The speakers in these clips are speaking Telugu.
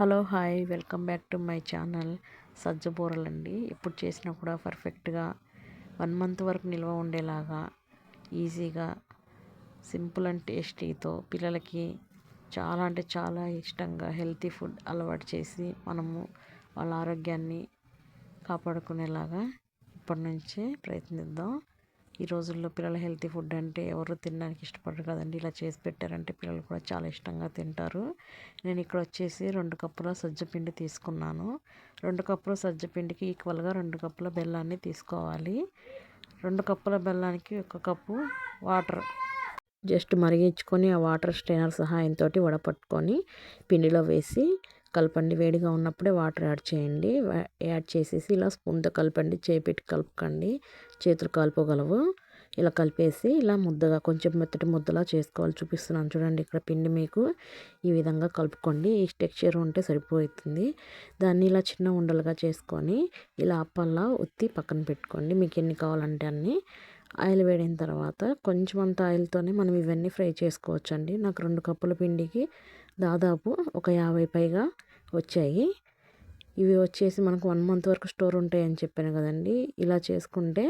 Hello hi welcome back to my channel సజ్జ బూరలండి. ఎప్పుడు చేసినా కూడా పర్ఫెక్ట్గా వన్ మంత్ వరకు నిల్వ ఉండేలాగా ఈజీగా సింపుల్ అండ్ టేస్టీతో పిల్లలకి చాలా అంటే చాలా ఇష్టంగా హెల్తీ ఫుడ్ అలవాటు చేసి మనము వాళ్ళ ఆరోగ్యాన్ని కాపాడుకునేలాగా ఇప్పటి నుంచే ప్రయత్నిద్దాం. ఈ రోజుల్లో పిల్లల హెల్తీ ఫుడ్ అంటే ఎవరు తినడానికి ఇష్టపడరు కదండి. ఇలా చేసి పెట్టారంటే పిల్లలు కూడా చాలా ఇష్టంగా తింటారు. నేను ఇక్కడ వచ్చేసి రెండు కప్పుల సజ్జపిండి తీసుకున్నాను. రెండు కప్పుల సజ్జపిండికి ఈక్వల్గా రెండు కప్పుల బెల్లాన్ని తీసుకోవాలి. రెండు కప్పుల బెల్లానికి ఒక కప్పు వాటర్ జస్ట్ మరిగించుకొని ఆ వాటర్ స్ట్రైనర్ సహాయంతో వడపట్టుకొని పిండిలో వేసి కలపండి. వేడిగా ఉన్నప్పుడే వాటర్ యాడ్ చేయండి. యాడ్ చేసేసి ఇలా స్పూన్తో కలపండి. చేపెట్టి కలపకండి. చేతులు కలుపగలవు. ఇలా కలిపేసి ఇలా ముద్దగా కొంచెం మెత్తటి ముద్దలా చేసుకోవాలి. చూపిస్తున్నాను చూడండి ఇక్కడ పిండి మీకు. ఈ విధంగా కలుపుకోండి. ఈ టెక్స్చర్ ఉంటే సరిపోతుంది. దాన్ని ఇలా చిన్న ఉండలుగా చేసుకొని ఇలా అప్పల్లా ఒత్తి పక్కన పెట్టుకోండి. మీకు ఎన్ని కావాలంటే అన్నీ. ఆయిల్ వేడిన తర్వాత కొంచెం అంత ఆయిల్తోనే మనం ఇవన్నీ ఫ్రై చేసుకోవచ్చు అండి నాకు రెండు కప్పుల పిండికి దాదాపు ఒక యాభై పైగా వచ్చాయి. ఇవి వచ్చేసి మనకు వన్ మంత్ వరకు స్టోర్ ఉంటాయని చెప్పాను కదండి. ఇలా చేసుకుంటే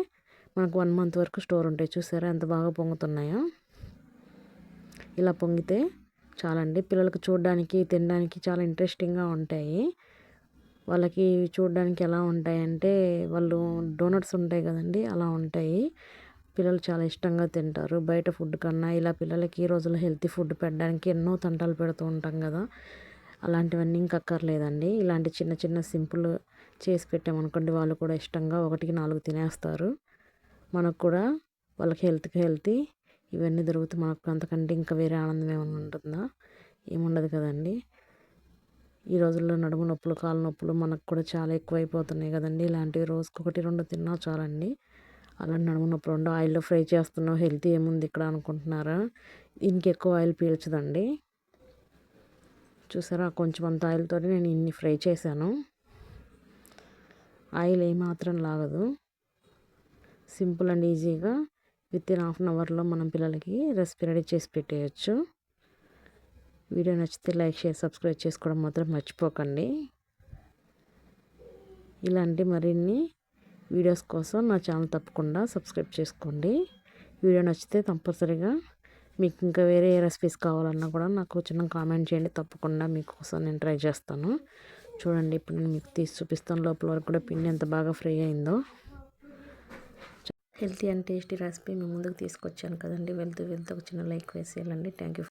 మనకు వన్ మంత్ వరకు స్టోర్ ఉంటాయి. చూసారా ఎంత బాగా పొంగుతున్నాయో. ఇలా పొంగితే చాలండి. పిల్లలకు చూడడానికి తినడానికి చాలా ఇంట్రెస్టింగ్గా ఉంటాయి. వాళ్ళకి చూడడానికి ఎలా ఉంటాయంటే వాళ్ళు డోనట్స్ ఉంటాయి కదండి అలా ఉంటాయి. పిల్లలు చాలా ఇష్టంగా తింటారు. బయట ఫుడ్ కన్నా ఇలా పిల్లలకి ఈ రోజుల్లో హెల్తీ ఫుడ్ పెట్టడానికి ఎన్నో తంటాలు పెడుతూ ఉంటాం కదా. అలాంటివన్నీ ఇంక అక్కర్లేదండి. ఇలాంటి చిన్న చిన్న సింపుల్ చేసి పెట్టామనుకోండి వాళ్ళు కూడా ఇష్టంగా ఒకటికి నాలుగు తినేస్తారు. మనకు కూడా వాళ్ళకి హెల్త్కి హెల్తీ. ఇవన్నీ దొరుకుతూ మనకు అంతకంటే ఇంకా వేరే ఆనందం ఏమైనా ఉంటుందా? ఏముండదు కదండి. ఈ రోజుల్లో నడుము నొప్పులు కాళ్ళ నొప్పులు మనకు కూడా చాలా ఎక్కువైపోతున్నాయి కదండి. ఇలాంటివి రోజుకి ఒకటి రెండు తిన్నా చాలండి. అలా నడుము నొప్పులు ఉండవు. ఆయిల్లో ఫ్రై చేస్తున్నావు హెల్తీ ఏముంది ఇక్కడ అనుకుంటున్నారా? దీనికి ఎక్కువ ఆయిల్ పీల్చదండి. చూసారా? కొంచెం అంత ఆయిల్తో నేను ఇన్ని ఫ్రై చేశాను. ఆయిల్ ఏమాత్రం లాగదు. సింపుల్ అండ్ ఈజీగా విత్ ఇన్ హాఫ్ అన్ అవర్లో మనం పిల్లలకి రెసిపీ రెడీ చేసి పెట్టేయచ్చు. వీడియో నచ్చితే లైక్ షేర్ సబ్స్క్రైబ్ చేసుకోవడం మాత్రం మర్చిపోకండి. ఇలాంటి మరిన్ని వీడియోస్ కోసం నా ఛానల్ తప్పకుండా సబ్స్క్రైబ్ చేసుకోండి. వీడియో నచ్చితే కంపల్సరీగా మీకు ఇంకా వేరే రెసిపీస్ కావాలన్నా కూడా నాకు చిన్న కామెంట్ చేయండి. తప్పకుండా మీకోసం నేను ట్రై చేస్తాను. చూడండి ఇప్పుడు నేను మీకు తీసి చూపిస్తాను. లోపల వరకు కూడా పిండి ఎంత బాగా ఫ్రై అయిందో. హెల్తీ అండ్ టేస్టీ రెసిపీ మీ ముందుకు తీసుకొచ్చాను కదండి. వెళ్తూ వెళ్తూ ఒక చిన్న లైక్ వేసేయాలండి. Thank you